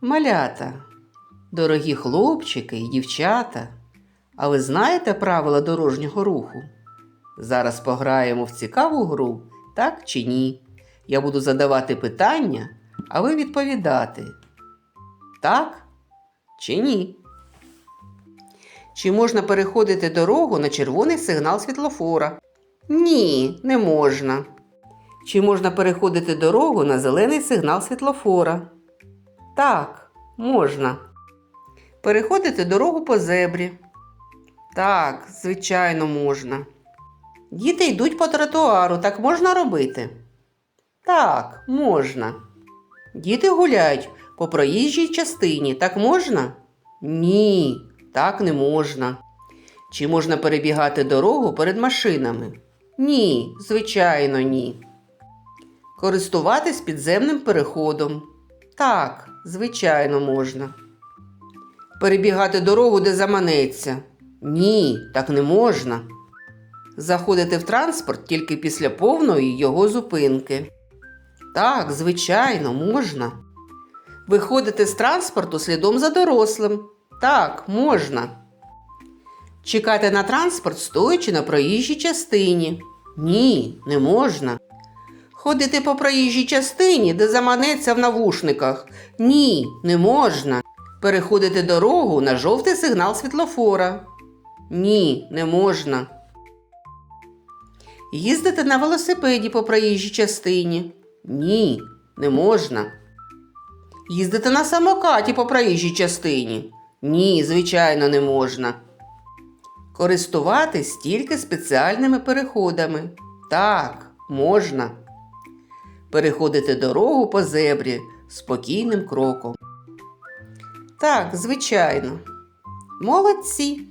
Малята, дорогі хлопчики і дівчата, а ви знаєте правила дорожнього руху? Зараз пограємо в цікаву гру, так чи ні? Я буду задавати питання, а ви відповідати. Так чи ні? Чи можна переходити дорогу на червоний сигнал світлофора? Ні, не можна. Чи можна переходити дорогу на зелений сигнал світлофора? Так, можна. Переходити дорогу по зебрі. Так, звичайно, можна. Діти йдуть по тротуару, так можна робити? Так, можна. Діти гуляють по проїжджій частині, так можна? Ні, так не можна. Чи можна перебігати дорогу перед машинами? Ні, звичайно, ні. Користуватись підземним переходом. Так, звичайно, можна. Перебігати дорогу, де заманеться. Ні, так не можна. Заходити в транспорт тільки після повної його зупинки. Так, звичайно, можна. Виходити з транспорту слідом за дорослим. Так, можна. Чекати на транспорт, стоячи на проїжджій частині. Ні, не можна. Ходити по проїжджій частині, де заманеться в навушниках. Ні, не можна. Переходити дорогу на жовтий сигнал світлофора. Ні, не можна. Їздити на велосипеді по проїжджій частині. Ні, не можна. Їздити на самокаті по проїжджій частині. Ні, звичайно, не можна. Користуватись тільки спеціальними переходами. Так, можна. Переходити дорогу по зебрі спокійним кроком. Так, звичайно. Молодці.